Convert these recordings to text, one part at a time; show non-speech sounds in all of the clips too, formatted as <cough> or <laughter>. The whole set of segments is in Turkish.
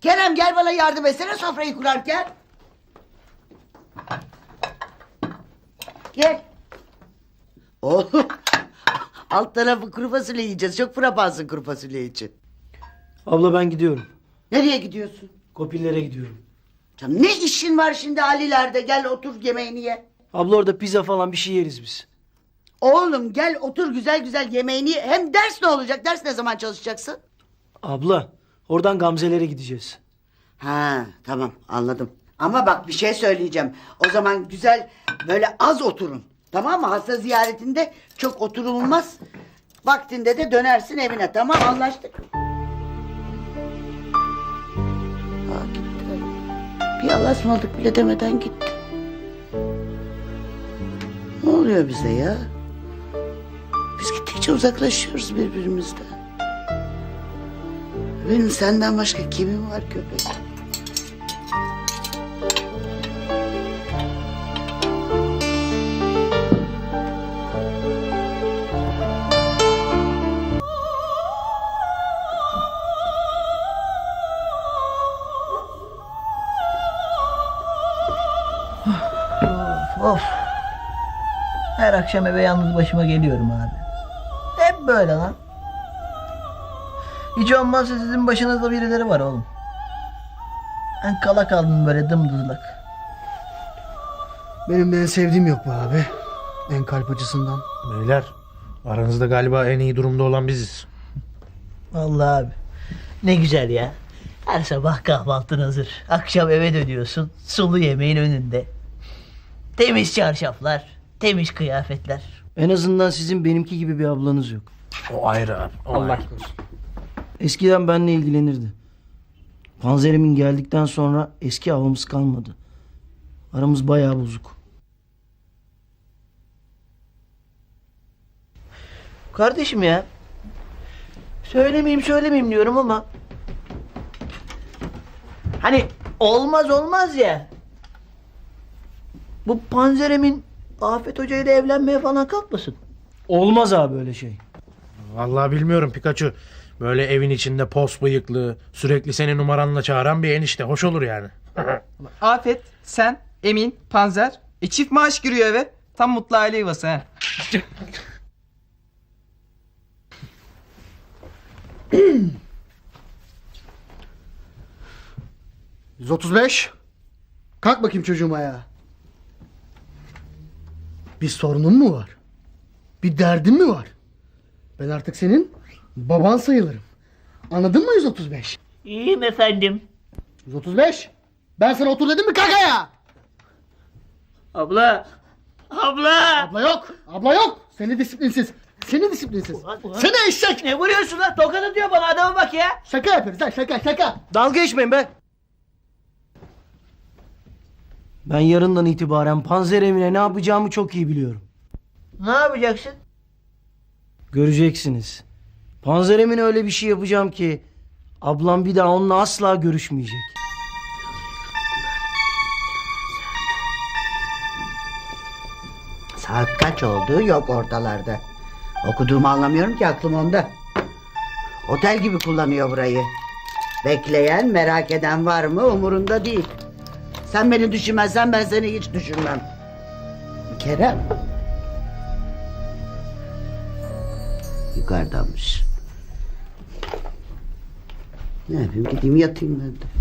Kerem gel bana yardım etsene sofrayı kurarken. Gel. Oğlum. <laughs> Alt tarafı kuru fasulye yiyeceğiz. Çok frapansın kuru fasulye için. Abla ben gidiyorum. Nereye gidiyorsun? Kopillere gidiyorum. Canım ne işin var şimdi Ali'lerde? Gel otur yemeğini ye. Abla orada pizza falan bir şey yeriz biz. Oğlum gel otur güzel güzel yemeğini ye. Hem ders ne olacak? Ders ne zaman çalışacaksın? Abla oradan Gamze'lere gideceğiz. Ha tamam anladım. Ama bak bir şey söyleyeceğim. O zaman güzel böyle az oturun. Tamam mı? Hasta ziyaretinde çok oturulmaz. Vaktinde de dönersin evine. Tamam anlaştık. Aa, gitti. Bir Allah'a ısmarladık bile demeden gitti. Ne oluyor bize ya? Biz gittikçe uzaklaşıyoruz birbirimizden. Benim senden başka kimim var köpek? Of. Her akşam eve yalnız başıma geliyorum abi. Hep böyle lan. Hiç olmazsa sizin başınızda birileri var oğlum. Ben kala kaldım böyle dımdızlak. Benim de en sevdiğim yok bu abi. En kalp acısından. Beyler aranızda galiba en iyi durumda olan biziz. Vallahi abi. Ne güzel ya. Her sabah kahvaltın hazır. Akşam eve dönüyorsun. Sulu yemeğin önünde. Temiz çarşaflar. Temiz kıyafetler. En azından sizin benimki gibi bir ablanız yok. O ayrı abi. o ayrı. Eskiden benimle ilgilenirdi. Panzerimin geldikten sonra eski havamız kalmadı. Aramız bayağı bozuk. Kardeşim ya. Söylemeyeyim söylemeyeyim diyorum ama. Hani olmaz olmaz ya. Bu Panzerem'in Afet Hoca ile evlenmeye falan kalkmasın. Olmaz abi öyle şey. Vallahi bilmiyorum Pikachu. Böyle evin içinde pos bıyıklı, sürekli seni numaranla çağıran bir enişte. Hoş olur yani. Afet, sen, Emin, Panzer. E çift maaş giriyor eve. Tam mutlu aile yuvası ha. 135. Kalk bakayım çocuğum ayağa. Bir sorunun mu var? Bir derdin mi var? Ben artık senin baban sayılırım. Anladın mı 135? İyiyim efendim. 135. Ben sana otur dedim mi kalk ayağa? Abla. Abla. Abla yok. Abla yok. Seni disiplinsiz. Seni disiplinsiz. Seni eşek. Ne vuruyorsun lan? Tokat atıyor bana adama bak ya. Şaka yapıyoruz lan şaka şaka. Dalga geçmeyin be. Ben yarından itibaren Panzeremine ne yapacağımı çok iyi biliyorum. Ne yapacaksın? Göreceksiniz. Panzeremine öyle bir şey yapacağım ki ablam bir daha onunla asla görüşmeyecek. Saat kaç olduğu yok ortalarda. Okuduğumu anlamıyorum ki aklım onda. Otel gibi kullanıyor burayı. Bekleyen, merak eden var mı umurunda değil. Sen beni düşünmezsen ben seni hiç düşünmem. Kerem. Yukarıdamış. Ne yapayım gideyim yatayım ben de.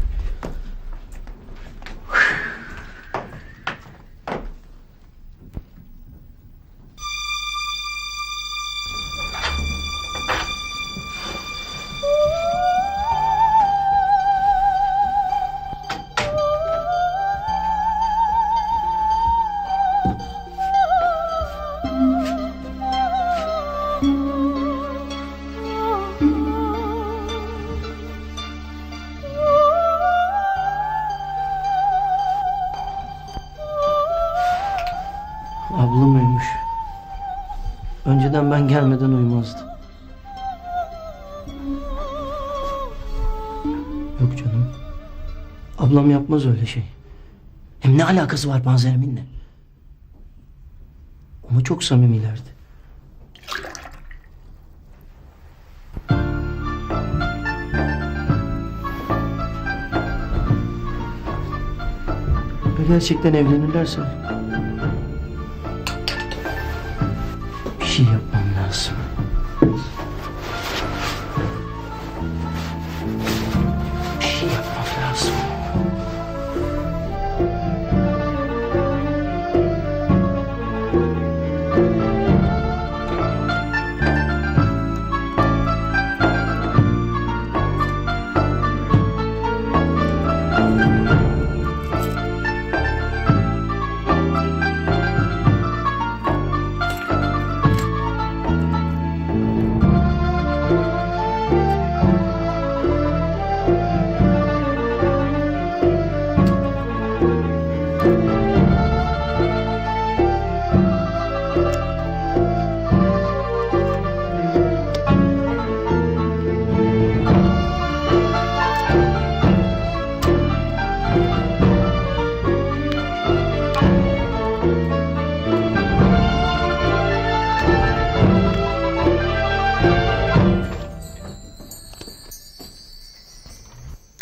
Ablam uyumuş. Önceden ben gelmeden uyumazdı. Yok canım. Ablam yapmaz öyle şey. Hem ne alakası var panzeriminle? Ama çok samimilerdi. Ve gerçekten evlenirlerse bir şey yapmam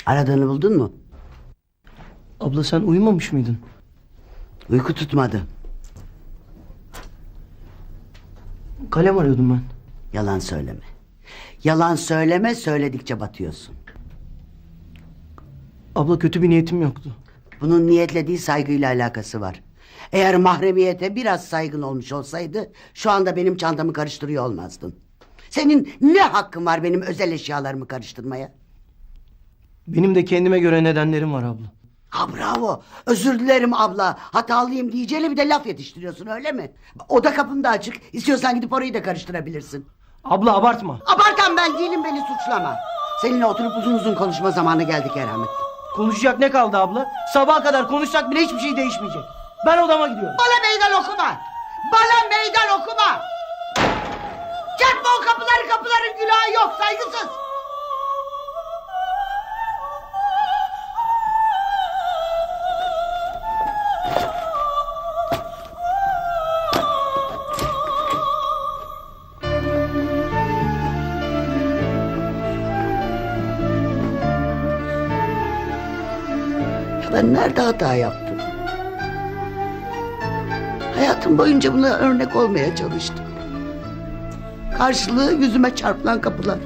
Aradığını buldun mu? Abla sen uyumamış mıydın? Uyku tutmadı. Kalem arıyordum ben. Yalan söyleme. Yalan söyleme söyledikçe batıyorsun. Abla kötü bir niyetim yoktu. Bunun niyetle değil saygıyla alakası var. Eğer mahremiyete biraz saygın olmuş olsaydı şu anda benim çantamı karıştırıyor olmazdın. Senin ne hakkın var benim özel eşyalarımı karıştırmaya? Benim de kendime göre nedenlerim var abla. Ha bravo. Özür dilerim abla. Hatalıyım diyeceğine bir de laf yetiştiriyorsun öyle mi? Oda kapım da açık. İstiyorsan gidip orayı da karıştırabilirsin. Abla abartma. Abartan ben değilim beni suçlama. Seninle oturup uzun uzun konuşma zamanı geldi keramet. Konuşacak ne kaldı abla? Sabaha kadar konuşsak bile hiçbir şey değişmeyecek. Ben odama gidiyorum. Bana meydan okuma. Bana meydan okuma. Çarpma o kapıları kapıların günahı yok saygısız. Ben nerede hata yaptım? Hayatım boyunca buna örnek olmaya çalıştım. Karşılığı yüzüme çarpılan kapılar.